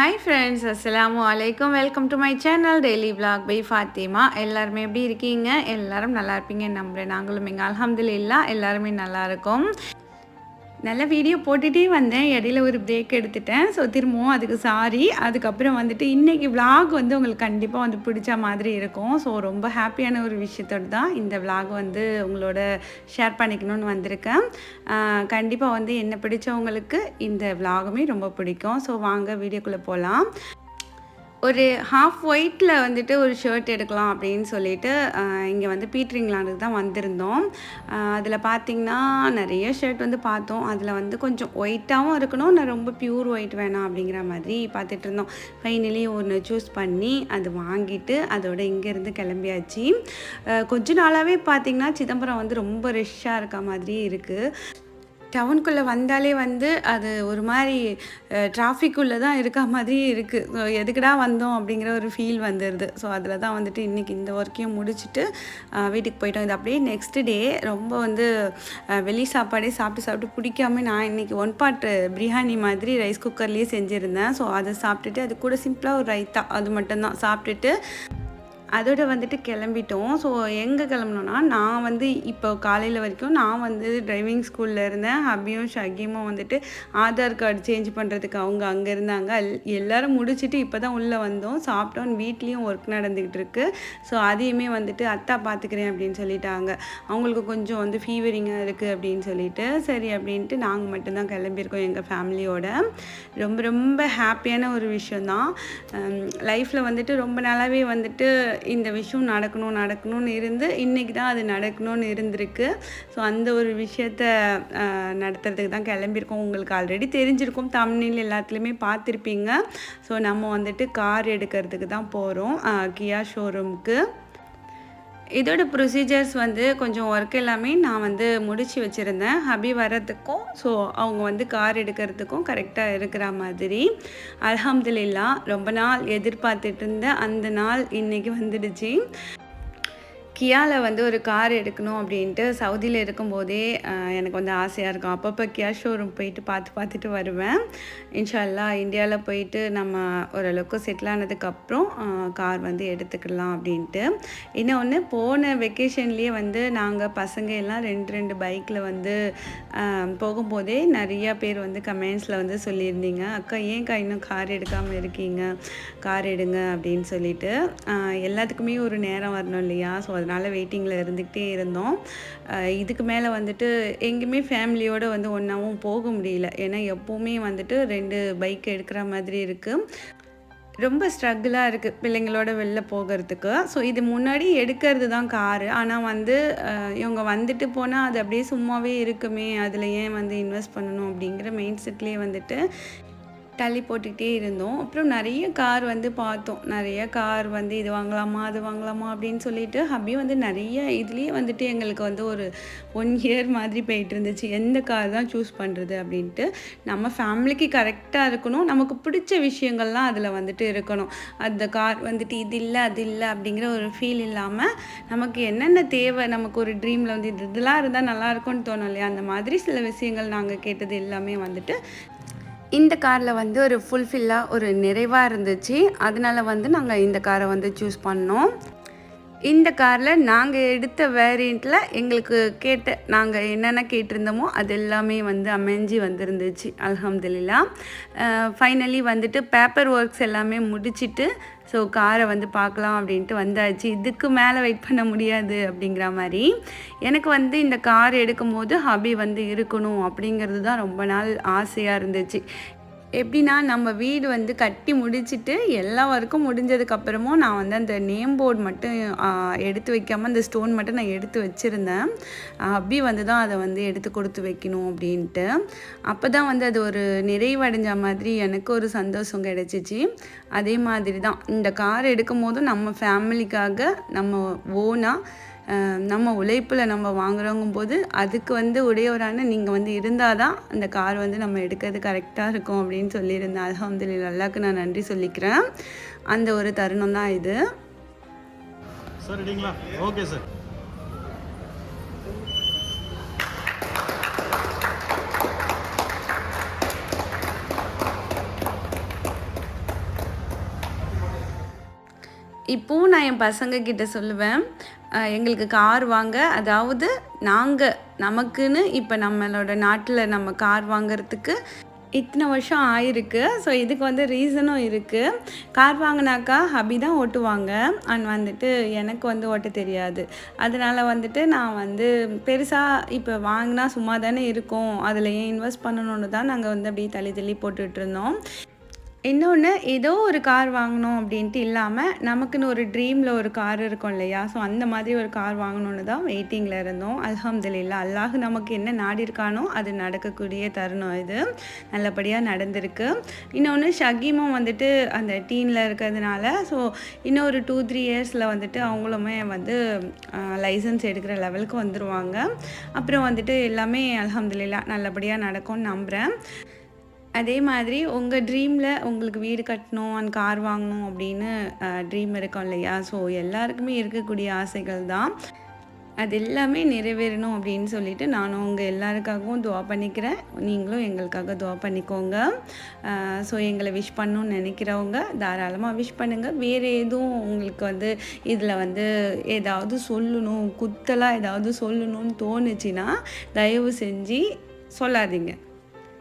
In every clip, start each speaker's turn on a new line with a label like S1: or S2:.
S1: Hi friends அஸ்லாம் வலைக்கம் welcome to my channel daily vlog by Fathima எல்லாருமே எப்படி இருக்கீங்க? எல்லாரும் நல்லா இருப்பீங்க நம்புகிறேன் நாங்களும் எங்கள் அலமதுல்லா எல்லாருமே நல்லா இருக்கோம். நல்ல வீடியோ போட்டுகிட்டே வந்தேன். இடையில ஒரு பிரேக் எடுத்துட்டேன். ஸோ திரும்பவும் அதுக்கு சாரி அதுக்கப்புறம் வந்துட்டு இன்றைக்கி vlog வந்து உங்களுக்கு கண்டிப்பாக வந்து பிடிச்ச மாதிரி இருக்கும். ஸோ ரொம்ப ஹாப்பியான ஒரு விஷயத்தோடு தான் இந்த vlog வந்து உங்களோட ஷேர் பண்ணிக்கணும்னு வந்திருக்கேன். கண்டிப்பாக வந்து என்ன பிடிச்சவங்களுக்கு இந்த விளாகுமே ரொம்ப பிடிக்கும். ஸோ வாங்க வீடியோக்குள்ளே போகலாம் ஒரு ஹாஃப் ஒயிட்டில் வந்துட்டு ஒரு ஷர்ட் எடுக்கலாம் அப்படின்னு சொல்லிட்டு இங்கே வந்து பீட்ரிங்லாண்டுக்கு தான் வந்திருந்தோம். அதில் பார்த்தீங்கன்னா நிறைய ஷர்ட் வந்து பார்த்தோம். அதில் வந்து கொஞ்சம் ஒயிட்டாகவும் இருக்கணும். நான் ரொம்ப பியூர் ஒயிட் வேணாம் அப்படிங்கிற மாதிரி பார்த்துட்டு இருந்தோம். ஃபைனலி ஒன்று சூஸ் பண்ணி அது வாங்கிட்டு அதோட இங்கேருந்து கிளம்பியாச்சு. கொஞ்ச நாளாகவே பார்த்திங்கன்னா சிதம்பரம் வந்து ரொம்ப ரஷ்ஷாக இருக்க மாதிரி இருக்குது டவுனுக்குள்ளே வந்தாலே வந்து அது ஒரு மாதிரி டிராஃபிக்குள்ளே தான் இருக்க மாதிரி இருக்குது ஸோ எதுக்குடா வந்தோம் அப்படிங்கிற ஒரு ஃபீல் வந்துடுது ஸோ அதில் தான் வந்துட்டு இன்றைக்கி இந்த ஒர்க்கையும் முடிச்சுட்டு வீட்டுக்கு போயிட்டோம். இது அப்படியே நெக்ஸ்ட் டே ரொம்ப வந்து வெளி சாப்பாடே சாப்பிட்டு சாப்பிட்டு பிடிக்காம நான் இன்றைக்கி ஒன் பார்ட் பிரியாணி மாதிரி ரைஸ் குக்கர்லேயே செஞ்சுருந்தேன். ஸோ அதை சாப்பிட்டுட்டு அது கூட சிம்பிளாக ஒரு ரைத்தா அது மட்டும்தான். சாப்பிட்டுட்டு அதோட வந்துட்டு கிளம்பிட்டோம். ஸோ எங்கே கிளம்புனோன்னா நான் வந்து இப்போ காலையில் வரைக்கும் நான் வந்து டிரைவிங் ஸ்கூலில் இருந்தேன். ஹபியும் ஷகிமும் வந்துட்டு ஆதார் கார்டு சேஞ்ச் பண்ணுறதுக்கு அவங்க அங்கே இருந்தாங்க. எல்லோரும் முடிச்சுட்டு இப்போ தான் உள்ளே வந்தோம். சாப்பிட்டோம். வீட்லேயும் ஒர்க் நடந்துக்கிட்டு இருக்கு. ஸோ அதையுமே வந்துட்டு அத்தா பார்த்துக்கிறேன் அப்படின்னு சொல்லிட்டாங்க. அவங்களுக்கு கொஞ்சம் வந்து ஃபீவரிங்காக இருக்குது அப்படின்னு சொல்லிட்டு சரி அப்படின்ட்டு நாங்கள் மட்டும்தான் கிளம்பியிருக்கோம் எங்கள் ஃபேமிலியோட ரொம்ப ரொம்ப ஹாப்பியான ஒரு விஷயந்தான் லைஃப்பில் வந்துட்டு ரொம்ப நாளாகவே வந்துட்டு இந்த விஷயம் நடக்கணும் நடக்கணும்னு இருந்து இன்றைக்கி தான் அது நடக்கணும்னு இருந்திருக்கு. ஸோ அந்த ஒரு விஷயத்த நடத்துறதுக்கு தான் கிளம்பியிருக்கோம். உங்களுக்கு ஆல்ரெடி தெரிஞ்சிருக்கும். தமிழில் எல்லாத்துலேயுமே பார்த்துருப்பீங்க. ஸோ நம்ம வந்துட்டு கார் எடுக்கிறதுக்கு தான் போகிறோம் கியா ஷோரூமுக்கு இதோட ப்ரொசீஜர்ஸ் வந்து கொஞ்சம் ஒர்க் எல்லாமே நான் வந்து முடிச்சு வச்சுருந்தேன். ஹபி வர்றதுக்கும் ஸோ அவங்க வந்து கார் எடுக்கிறதுக்கும் கரெக்டாக இருக்கிற மாதிரி. அல்ஹம்துலில்லா ரொம்ப நாள் எதிர்பார்த்துட்டு இருந்த அந்த நாள் இன்னைக்கு வந்துடுச்சு. கியாவில் வந்து ஒரு கார் எடுக்கணும் அப்படின்ட்டு சவுதியில் இருக்கும்போதே எனக்கு வந்து ஆசையாக இருக்கும். அப்பப்போ கியா ஷோரூம் போயிட்டு பார்த்து பார்த்துட்டு வருவேன். இன்ஷால்லா இந்தியாவில் போயிட்டு நம்ம ஓரளவுக்கு செட்டில் ஆனதுக்கப்புறம் கார் வந்து எடுத்துக்கலாம் அப்படின்ட்டு. இன்னொன்று போன வெக்கேஷன்லேயே வந்து நாங்கள் பசங்க எல்லாம் ரெண்டு ரெண்டு பைக்கில் வந்து போகும்போதே நிறையா பேர் வந்து கமெண்ட்ஸில் வந்து சொல்லியிருந்தீங்க. அக்கா ஏன்க்கா இன்னும் கார் எடுக்காமல் இருக்கீங்க? கார் எடுங்க அப்படின்னு சொல்லிட்டு. எல்லாத்துக்குமே ஒரு நேரம் வரணும் இல்லையா? ஸோ அதனால் வெயிட்டிங்கில் இருந்துக்கிட்டே இருந்தோம். இதுக்கு மேலே வந்துட்டு எங்கேயுமே ஃபேமிலியோடு வந்து ஒன்றாவும் போக முடியல. ஏன்னா எப்போவுமே வந்துட்டு ரெண்டு பைக் எடுக்கிற மாதிரி இருக்குது ரொம்ப ஸ்ட்ரகிளாக இருக்குது பிள்ளைங்களோட வெளில போகிறதுக்கு. ஸோ இது முன்னாடி எடுக்கிறது தான் காரு ஆனால் வந்து இவங்க வந்துட்டு போனால் அது அப்படியே சும்மாவே இருக்குமே அதில் ஏன் வந்து இன்வெஸ்ட் பண்ணணும் அப்படிங்கிற மெயின் செட்லேயே வந்துட்டு தள்ளி போட்டுக்கிட்டே இருந்தோம். அப்புறம் நிறைய கார் வந்து பார்த்தோம். நிறைய கார் வந்து இது வாங்கலாமா அது வாங்கலாமா அப்படின்னு சொல்லிட்டு ஹப்பி வந்து நிறைய இதுலேயே வந்துட்டு எங்களுக்கு வந்து ஒரு ஒன் இயர் மாதிரி போயிட்டு இருந்துச்சு. எந்த கார் தான் சூஸ் பண்ணுறது அப்படின்ட்டு. நம்ம ஃபேமிலிக்கு கரெக்டாக இருக்கணும். நமக்கு பிடிச்ச விஷயங்கள்லாம் அதில் வந்துட்டு இருக்கணும். அந்த கார் வந்துட்டு இது இல்லை அது இல்லை அப்படிங்கிற ஒரு ஃபீல் இல்லாமல் நமக்கு என்னென்ன தேவை நமக்கு ஒரு ட்ரீமில் வந்து இது இதெல்லாம் இருந்தால் நல்லாயிருக்கும்னு தோணும் இல்லையா? அந்த மாதிரி சில விஷயங்கள் நாங்கள் கேட்டது எல்லாமே வந்துட்டு இந்த காரில் வந்து ஒரு ஃபுல்ஃபில்லாக ஒரு நிறைவாக இருந்துச்சு. அதனால வந்து நாங்கள் இந்த காரை வந்து சூஸ் பண்ணோம். இந்த காரில் நாங்கள் எடுத்த வேரியண்ட்டில் எங்களுக்கு கேட்ட நாங்கள் என்னென்ன கேட்டிருந்தோமோ அது எல்லாமே வந்து அமைஞ்சு வந்திருந்துச்சு அலமதுல்லா ஃபைனலி வந்துட்டு பேப்பர் ஒர்க்ஸ் எல்லாமே முடிச்சிட்டு ஸோ காரை வந்து பார்க்கலாம் அப்படின்ட்டு வந்தாச்சு. இதுக்கு மேலே வெயிட் பண்ண முடியாது அப்படிங்கிற மாதிரி. எனக்கு வந்து இந்த கார் எடுக்கும்போது ஹபி வந்து இருக்கணும் அப்படிங்கிறது தான் ரொம்ப நாள் ஆசையாக இருந்துச்சு. எப்படின்னா நம்ம வீடு வந்து கட்டி முடிச்சிட்டு எல்லா ஒர்க்கும் முடிஞ்சதுக்கப்புறமும் நான் வந்து அந்த நேம் போர்டு மட்டும் எடுத்து வைக்காமல் அந்த ஸ்டோன் மட்டும் நான் எடுத்து வச்சுருந்தேன். அப்படி வந்து தான் அதை வந்து எடுத்து கொடுத்து வைக்கணும் அப்படின்ட்டு. அப்போ தான் வந்து அது ஒரு நிறைவடைஞ்ச மாதிரி எனக்கு ஒரு சந்தோஷம் கிடைச்சிச்சு. அதே மாதிரி தான் இந்த கார் எடுக்கும் போதும் நம்ம ஃபேமிலிக்காக நம்ம ஓனாக நம்ம உழைப்பில் நம்ம வாங்குறோங்கும் போது அதுக்கு வந்து உடையவரான நீங்கள் வந்து இருந்தால் தான் அந்த கார் வந்து நம்ம எடுக்கிறது கரெக்டாக இருக்கும் அப்படின்னு சொல்லியிருந்தேன். அல்ஹம்துலில்லாஹ். அல்லாஹ்க்கு நான் நன்றி சொல்லிக்கிறேன். அந்த ஒரு தருணம் தான் இது.
S2: ஓகே சார்
S1: இப்போவும் நான் என் பசங்க கிட்ட சொல்லுவேன். எங்களுக்கு கார் வாங்க. அதாவது நாங்கள் நமக்குன்னு இப்போ நம்மளோட நாட்டில் நம்ம கார் வாங்கிறதுக்கு இத்தனை வருஷம் ஆயிருக்கு. ஸோ இதுக்கு வந்து ரீசனும் இருக்குது கார் வாங்கினாக்கா ஹபி தான் ஓட்டுவாங்க. அண்ட் வந்துட்டு எனக்கு வந்து ஓட்ட தெரியாது. அதனால் வந்துட்டு நான் வந்து பெருசாக இப்போ வாங்கினா சும்மா தானே இருக்கும். அதில் ஏன் இன்வெஸ்ட் பண்ணணுன்னு தான் நாங்கள் வந்து அப்படியே தள்ளி தள்ளி போட்டுட்ருந்தோம் இருந்தோம். இன்னொன்று ஏதோ ஒரு கார் வாங்கணும் அப்படின்ட்டு இல்லாமல் நமக்குன்னு ஒரு ட்ரீமில் ஒரு கார் இருக்கும் இல்லையா? ஸோ அந்த மாதிரி ஒரு கார் வாங்கணுன்னு தான் வெயிட்டிங்கில் இருந்தோம். அல்ஹம்துலில்லா அல்லாஹ் நமக்கு என்ன நாடி இருக்கானோ அது நடக்கக்கூடிய தருணம் இது. நல்லபடியாக நடந்திருக்கு. இன்னொன்று ஷகீமும் வந்துட்டு அந்த டீனில் இருக்கிறதுனால ஸோ இன்னும் ஒரு டூ த்ரீ இயர்ஸில் வந்துட்டு அவங்களுமே வந்து லைசன்ஸ் எடுக்கிற லெவலுக்கு வந்துடுவாங்க அப்புறம் வந்துட்டு எல்லாமே அலமதுல்லா நல்லபடியாக நடக்கும்னு நம்புகிறேன் அதே மாதிரி உங்கள் ட்ரீமில் உங்களுக்கு வீடு கட்டணும் அண்ட் கார் வாங்கணும் அப்படின்னு ட்ரீம் இருக்கும் இல்லையா? ஸோ எல்லாருக்குமே இருக்கக்கூடிய ஆசைகள் தான். அது எல்லாமே நிறைவேறணும் அப்படின்னு சொல்லிட்டு நானும் உங்கள் எல்லாருக்காகவும் துவா பண்ணிக்கிறேன். நீங்களும் எங்களுக்காக துவா பண்ணிக்கோங்க. ஸோ எங்களை விஷ் பண்ணணும்னு நினைக்கிறவங்க தாராளமாக விஷ் பண்ணுங்கள் வேறு எதுவும் உங்களுக்கு வந்து இதில் வந்து ஏதாவது சொல்லணும் குத்தலாக ஏதாவது சொல்லணும்னு தோணுச்சுன்னா தயவு செஞ்சு சொல்லாதீங்க.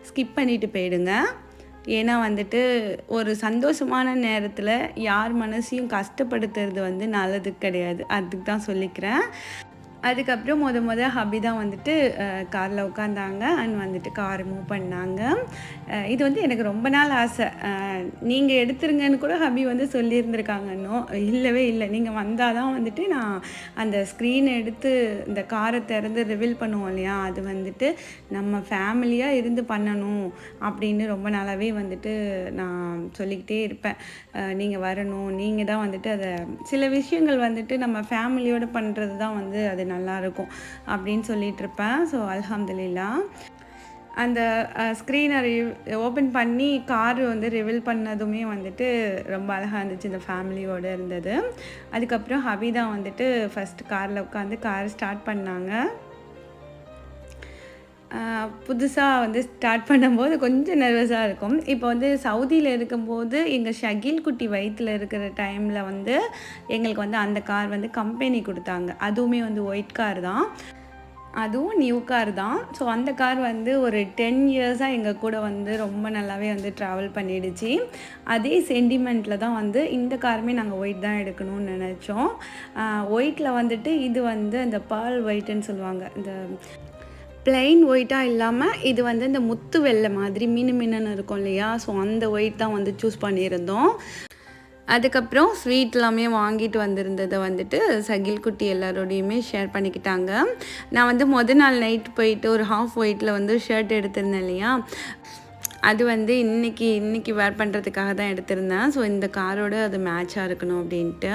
S1: ஸ்கிப் பண்ணிட்டு போயிடுங்க. ஏன்னா வந்துட்டு ஒரு சந்தோஷமான நேரத்தில் யார் மனசையும் கஷ்டப்படுத்துறது வந்து நல்லது கிடையாது. அதுக்கு தான் சொல்லிக்கிறேன். அதுக்கப்புறம் முத முத ஹபி தான் வந்துட்டு காரில் உட்காந்தாங்க அண்ட் வந்துட்டு கார் மூவ் பண்ணாங்க. இது வந்து எனக்கு ரொம்ப நாள் ஆசை. நீங்கள் எடுத்துருங்கன்னு கூட ஹபி வந்து சொல்லியிருந்திருக்காங்கன்னோ இல்லவே இல்லை. நீங்கள் வந்தால் தான் வந்துட்டு நான் அந்த ஸ்க்ரீனை எடுத்து இந்த காரை திறந்து ரிவீல் பண்ணுவோம் இல்லையா? அது வந்துட்டு நம்ம ஃபேமிலியாக இருந்து பண்ணணும் அப்படின்னு ரொம்ப நாளாகவே வந்துட்டு நான் சொல்லிக்கிட்டே இருப்பேன். நீங்கள் வரணும். நீங்கள் தான் வந்துட்டு அதை சில விஷயங்கள் வந்துட்டு நம்ம ஃபேமிலியோடு பண்ணுறது தான் வந்து அது நல்லாயிருக்கும் அப்படின்னு சொல்லிகிட்ருப்பேன் ஸோ அல்ஹம்துலில்லா. அந்த ஸ்க்ரீனை ஓப்பன் பண்ணி கார் வந்து ரிவீல் பண்ணதுமே வந்துட்டு ரொம்ப அழகாக இருந்துச்சு. இந்த ஃபேமிலியோடு இருந்தது. அதுக்கப்புறம் ஹபிதா வந்துட்டு ஃபஸ்ட் காரில் உட்காந்து கார் ஸ்டார்ட் பண்ணாங்க. புதுசாக வந்து ஸ்டார்ட் பண்ணும்போது கொஞ்சம் நர்வஸாக இருக்கும். இப்போ வந்து சவுதியில் இருக்கும்போது எங்கள் ஷகில் குட்டி வயிற்றில் இருக்கிற டைமில் வந்து எங்களுக்கு வந்து அந்த கார் வந்து கம்பெனி கொடுத்தாங்க. அதுவுமே வந்து ஒயிட் கார் தான். அதுவும் நியூ கார் தான். ஸோ அந்த கார் வந்து ஒரு டென் இயர்ஸாக எங்கள் கூட வந்து ரொம்ப நல்லாவே வந்து ட்ராவல் பண்ணிடுச்சு. அதே சென்டிமெண்ட்டில் தான் வந்து இந்த காருமே நாங்கள் ஒயிட் தான் எடுக்கணும்னு நினச்சோம். ஒயிட்டில் வந்துட்டு இது வந்து அந்த பால் ஒயிட்டுன்னு சொல்லுவாங்க. இந்த பிளெயின் ஒயிட்டாக இல்லாமல் இது வந்து இந்த முத்து வெள்ளை மாதிரி மினு மினுன்னு இருக்கும் இல்லையா? ஸோ அந்த ஒயிட் தான் வந்து சூஸ் பண்ணியிருந்தோம். அதுக்கப்புறம் ஸ்வீட் எல்லாமே வாங்கிட்டு வந்திருந்ததை வந்துட்டு சகில் குட்டி எல்லாரோடையுமே ஷேர் பண்ணிக்கிட்டாங்க. நான் வந்து முத நாள் நைட் போயிட்டு ஒரு ஹாஃப் ஒயிட்டில் வந்து ஷர்ட் எடுத்திருந்தேன் இல்லையா? அது வந்து இன்னைக்கு இன்னைக்கு வேர் பண்ணுறதுக்காக தான் எடுத்திருந்தேன். ஸோ இந்த காரோட அது மேட்சாக இருக்கணும் அப்படின்ட்டு.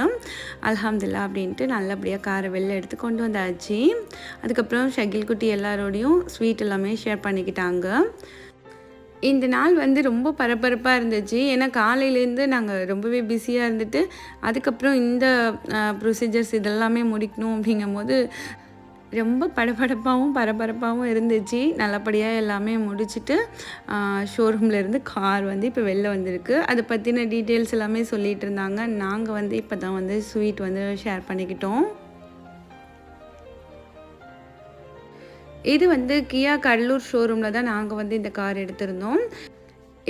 S1: அல்ஹம்துல்லா அப்படின்ட்டு நல்லபடியாக காரை வெளில எடுத்து கொண்டு வந்தாச்சு. அதுக்கப்புறம் ஷகில் குட்டி எல்லாரோடையும் ஸ்வீட் எல்லாமே ஷேர் பண்ணிக்கிட்டாங்க. இந்த நாள் வந்து ரொம்ப பரபரப்பாக இருந்துச்சு. ஏன்னா காலையிலேருந்து நாங்கள் ரொம்பவே பிஸியாக இருந்துட்டு அதுக்கப்புறம் இந்த ப்ரொசீஜர்ஸ் இதெல்லாமே முடிக்கணும் அப்படிங்கும்போது ரொம்ப படபடப்பாகவும் பரபரப்பாகவும் இருந்துச்சு. நல்லபடியாக எல்லாமே முடிச்சுட்டு ஷோரூம்லேருந்து கார் வந்து இப்போ வெளில வந்திருக்கு. அதை பற்றின டீட்டெயில்ஸ் எல்லாமே சொல்லிகிட்டு இருந்தாங்க. நாங்கள் வந்து இப்போ தான் வந்து ஸ்வீட் வந்து ஷேர் பண்ணிக்கிட்டோம். இது வந்து கியா கடலூர் ஷோரூமில் தான் நாங்கள் வந்து இந்த கார் எடுத்திருந்தோம்.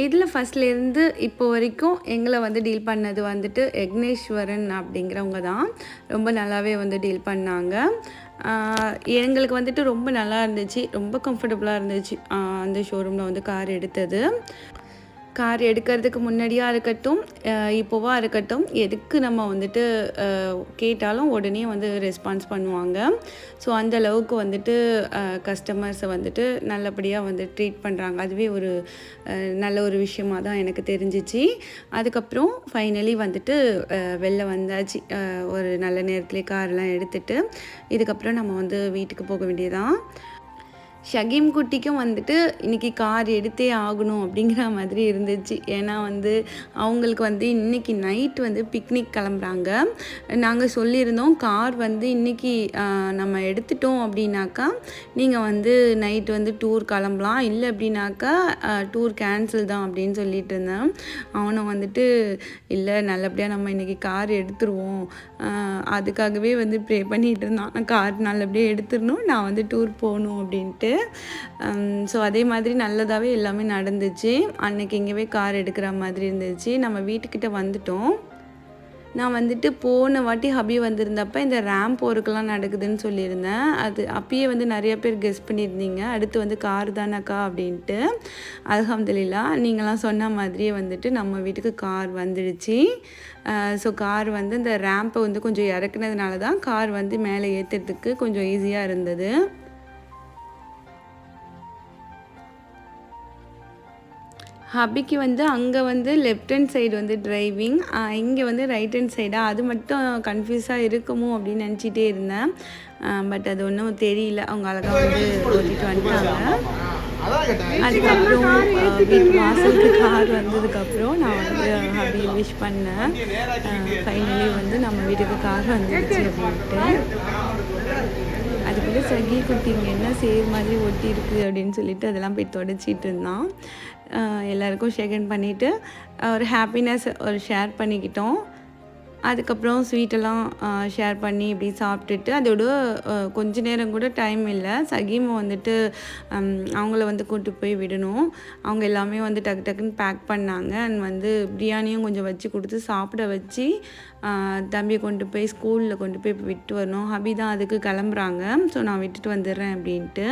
S1: இதில் ஃபஸ்ட்லேருந்து இப்போ வரைக்கும் எங்களை வந்து டீல் பண்ணது வந்துட்டு யக்னேஸ்வரன் அப்படிங்கிறவங்க தான். ரொம்ப நல்லாவே வந்து டீல் பண்ணாங்க. எங்களுக்கு வந்துட்டு ரொம்ப நல்லா இருந்துச்சு. ரொம்ப கம்ஃபர்டபுளாக இருந்துச்சு. அந்த ஷோரூமில் வந்து கார் எடுத்தது. கார் எடுக்கிறதுக்கு முன்னாடியாக இருக்கட்டும் இப்போவாக இருக்கட்டும் எதுக்கு நம்ம வந்துட்டு கேட்டாலும் உடனே வந்து ரெஸ்பான்ஸ் பண்ணுவாங்க. ஸோ அந்த அளவுக்கு வந்துட்டு கஸ்டமர்ஸை வந்துட்டு நல்லபடியாக வந்து ட்ரீட் பண்ணுறாங்க அதுவே ஒரு நல்ல ஒரு விஷயமாக தான் எனக்கு தெரிஞ்சிச்சு. அதுக்கப்புறம் ஃபைனலி வந்துட்டு வெளில வந்தாச்சு. ஒரு நல்ல நேரத்துலேயே கார்லாம் எடுத்துகிட்டு இதுக்கப்புறம் நம்ம வந்து வீட்டுக்கு போக வேண்டியதான் ஷகீம் குட்டிக்கும் வந்துட்டு இன்றைக்கி கார் எடுத்தே ஆகணும் அப்படிங்கிற மாதிரி இருந்துச்சு. ஏன்னா வந்து அவங்களுக்கு வந்து இன்றைக்கி நைட் வந்து பிக்னிக் கிளம்புறாங்க. நாங்கள் சொல்லியிருந்தோம் கார் வந்து இன்றைக்கி நம்ம எடுத்துட்டோம் அப்படின்னாக்கா நீங்கள் வந்து நைட் வந்து டூர் கிளம்பலாம். இல்லை அப்படின்னாக்கா டூர் கேன்சல் தான் அப்படின்னு சொல்லிட்டு இருந்தேன். அவனை வந்துட்டு இல்லை நல்லபடியாக நம்ம இன்றைக்கி கார் எடுத்துருவோம். அதுக்காகவே வந்து ப்ரே பண்ணிகிட்டு இருந்தான். கார் நல்லபடியாக எடுத்துடணும். நான் வந்து டூர் போகணும் அப்படின்ட்டு. Um, ஸோ அதே மாதிரி நல்லதாகவே எல்லாமே நடந்துச்சு. அன்னைக்கு இங்கேவே கார் எடுக்கிற மாதிரி இருந்துச்சு. நம்ம வீட்டுக்கிட்ட வந்துட்டோம். நான் வந்துட்டு போன வாட்டி ஹபி வந்திருந்தப்ப இந்த ரேம்ப் ஒர்க்கெலாம் நடக்குதுன்னு சொல்லியிருந்தேன். அது அப்பயே வந்து நிறைய பேர் கெஸ் பண்ணியிருந்தீங்க. அடுத்து வந்து கார் தானக்கா அப்படின்ட்டு. அலமதுல்லா நீங்களாம் சொன்ன மாதிரியே வந்துட்டு நம்ம வீட்டுக்கு கார் வந்துடுச்சு. Uh, ஸோ கார் வந்து இந்த ரேம்பை வந்து கொஞ்சம் இறக்குனதுனால தான் கார் வந்து மேலே ஏற்றுறதுக்கு கொஞ்சம் ஈஸியாக இருந்தது. ஹபிக்கு வந்து அங்கே வந்து லெஃப்ட் ஹேண்ட் சைடு வந்து டிரைவிங் இங்கே வந்து ரைட் ஹேண்ட் சைடாக அது மட்டும் கன்ஃபியூஸாக இருக்குமோ அப்படின்னு நினச்சிட்டே இருந்தேன். பட் அது ஒன்றும் தெரியல. அவங்க அழகாக வந்து ஓட்டிட்டு வந்துட்டாங்க. அதுக்கப்புறம் வீட்டு வாசலுக்கு கார் வந்ததுக்கப்புறம் நான் வந்து ஹபி விஷ் பண்ணேன். ஃபைனலி வந்து நம்ம வீட்டுக்கு கார் வந்துடுச்சு அப்படின்ட்டு. வந்து சகி குட்டி இங்கே என்ன சேர் மாதிரி ஒட்டி இருக்குது அப்படின்னு சொல்லிட்டு அதெல்லாம் போய் தொடச்சிட்டு இருந்தான். எல்லாருக்கும் ஷேகன் பண்ணிவிட்டு ஒரு ஹாப்பினஸ் ஒரு ஷேர் பண்ணிக்கிட்டோம். அதுக்கப்புறம் ஸ்வீட்டெல்லாம் ஷேர் பண்ணி இப்படி சாப்பிட்டுட்டு அதோட கொஞ்ச நேரம் கூட டைம் இல்லை. சகீமை வந்துட்டு அவங்கள வந்து கூட்டு போய் விடணும். அவங்க எல்லாமே வந்து டக்கு டக்குன்னு பேக் பண்ணாங்க. அண்ட் வந்து பிரியாணியும் கொஞ்சம் வச்சு கொடுத்து சாப்பிட வச்சு தம்பியை கொண்டு போய் ஸ்கூலில் கொண்டு போய் விட்டு வரணும். ஹபி தான் அதுக்கு கிளம்புறாங்க. ஸோ நான் விட்டுட்டு வந்துடுறேன் அப்படின்ட்டு.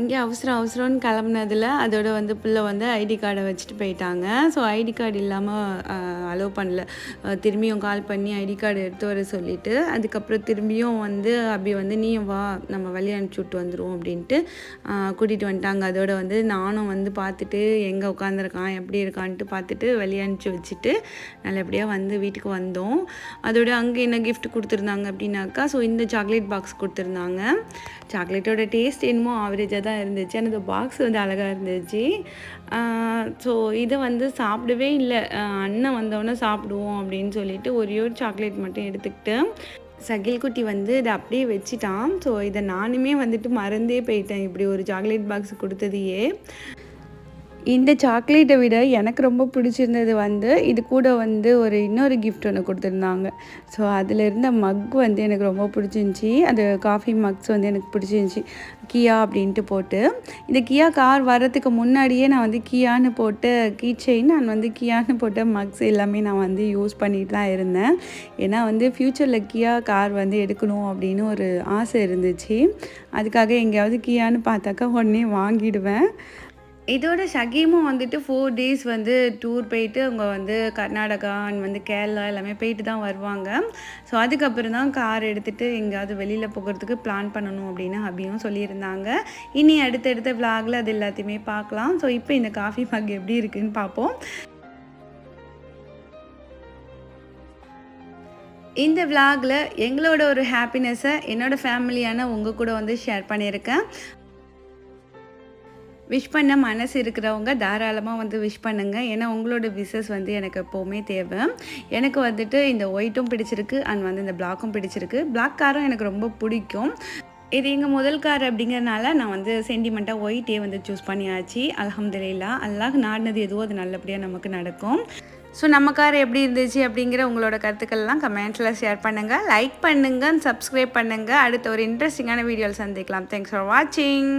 S1: இங்கே அவசரம் அவசரம்னு கிளம்புனதில் அதோட வந்து பிள்ளை வந்து ஐடி கார்டை வச்சுட்டு போயிட்டாங்க. ஸோ ஐடி கார்டு இல்லாமல் அலோவ் பண்ணல. திரும்பியும் கால் பண்ணி ஐடி கார்டு எடுத்து வர சொல்லிவிட்டு அதுக்கப்புறம் திரும்பியும் வந்து அப்படி வந்து நீயும் வா நம்ம வழி அனுப்பிச்சி விட்டு வந்துடுவோம் அப்படின்ட்டு கூட்டிகிட்டு வந்துட்டாங்க. அதோட வந்து நானும் வந்து பார்த்துட்டு எங்கே உட்காந்துருக்கான் எப்படி இருக்கான்ட்டு பார்த்துட்டு வெளியே அனுப்பிச்சி வச்சுட்டு நல்லபடியாக வந்து வீட்டுக்கு வந்தோம். அதோட அங்கே என்ன கிஃப்ட் கொடுத்துருந்தாங்க அப்படின்னாக்கா ஸோ இந்த சாக்லேட் பாக்ஸ் கொடுத்துருந்தாங்க. சாக்லேட்டோட டேஸ்ட் என்னமோ ஆவரேஜாக தான் இருந்துச்சு. அந்த பாக்ஸ் வந்து அழகாக இருந்துச்சு. ஸோ இதை வந்து சாப்பிடவே இல்லை. அண்ணன் வந்தோடனே சாப்பிடுவோம் அப்படின்னு சொல்லிட்டு ஒரே ஒரு சாக்லேட் மட்டும் எடுத்துக்கிட்டு சகில் குட்டி வந்து இதை அப்படியே வச்சிட்டான். ஸோ இதை நானுமே வந்துட்டு மறந்தே போயிட்டேன். இப்படி ஒரு சாக்லேட் பாக்ஸ் கொடுத்ததையே. இந்த சாக்லேட்டை விட எனக்கு ரொம்ப பிடிச்சிருந்தது வந்து இது கூட வந்து ஒரு இன்னொரு கிஃப்ட் ஒன்று கொடுத்துருந்தாங்க. ஸோ அதில் இருந்த மக் வந்து எனக்கு ரொம்ப பிடிச்சிருந்துச்சி. அது காஃபி மக்ஸ் வந்து எனக்கு பிடிச்சிருந்துச்சி. கியா அப்படின்ட்டு போட்டு. இந்த கியா கார் வர்றதுக்கு முன்னாடியே நான் வந்து கியான்னு போட்டு கீ செயின் நான் வந்து கியான்னு போட்ட மக்ஸ் எல்லாமே நான் வந்து யூஸ் பண்ணிட்டு தான் இருந்தேன். ஏன்னா வந்து ஃப்யூச்சரில் கியா கார் வந்து எடுக்கணும் அப்படின்னு ஒரு ஆசை இருந்துச்சு. அதுக்காக எங்கேயாவது கியான்னு பார்த்தாக்கா உடனே வாங்கிடுவேன். இதோட ஷகீமும் வந்துட்டு ஃபோர் டேஸ் வந்து டூர் போயிட்டு அவங்க வந்து கர்நாடகா அண்ட் வந்து கேரளா எல்லாமே போயிட்டு தான் வருவாங்க. ஸோ அதுக்கப்புறம் தான் கார் எடுத்துகிட்டு எங்கேயாவது வெளியில் போகிறதுக்கு பிளான் பண்ணணும் அப்படின்னு ஹபியும் சொல்லியிருந்தாங்க. இனி அடுத்தடுத்த விளாகில் அது எல்லாத்தையுமே பார்க்கலாம். ஸோ இப்போ இந்த காஃபி மக் எப்படி இருக்குன்னு பார்ப்போம். இந்த விளாகில் எங்களோட ஒரு ஹாப்பினஸை என்னோடய ஃபேமிலியான உங்கள் கூட வந்து ஷேர் பண்ணியிருக்கேன். விஷ் பண்ண மனசு இருக்கிறவங்க தாராளமாக வந்து விஷ் பண்ணுங்கள் ஏன்னா உங்களோட விஷஸ் வந்து எனக்கு எப்போவுமே தேவை. எனக்கு வந்துட்டு இந்த ஒயிட்டும் பிடிச்சிருக்கு அண்ட் வந்து இந்த பிளாக்கும் பிடிச்சிருக்கு. பிளாக் காரும் எனக்கு ரொம்ப பிடிக்கும். இது எங்கள் முதல் கார் அப்படிங்கிறனால நான் வந்து சென்டிமெண்ட்டாக ஒயிட்டே வந்து சூஸ் பண்ணியாச்சு. அலமதுல்லா அல்லாஹ் நாடினது எதுவோ அது நல்லபடியாக நமக்கு நடக்கும். ஸோ நம்ம கார் எப்படி இருந்துச்சு அப்படிங்கிற உங்களோட கருத்துக்கள்லாம் கமெண்ட்ஸில் ஷேர் பண்ணுங்கள் லைக் பண்ணுங்கள் சப்ஸ்கிரைப் பண்ணுங்கள் அடுத்த ஒரு இன்ட்ரெஸ்டிங்கான வீடியோவில் சந்திக்கலாம். தேங்க்ஸ் ஃபார் வாட்சிங்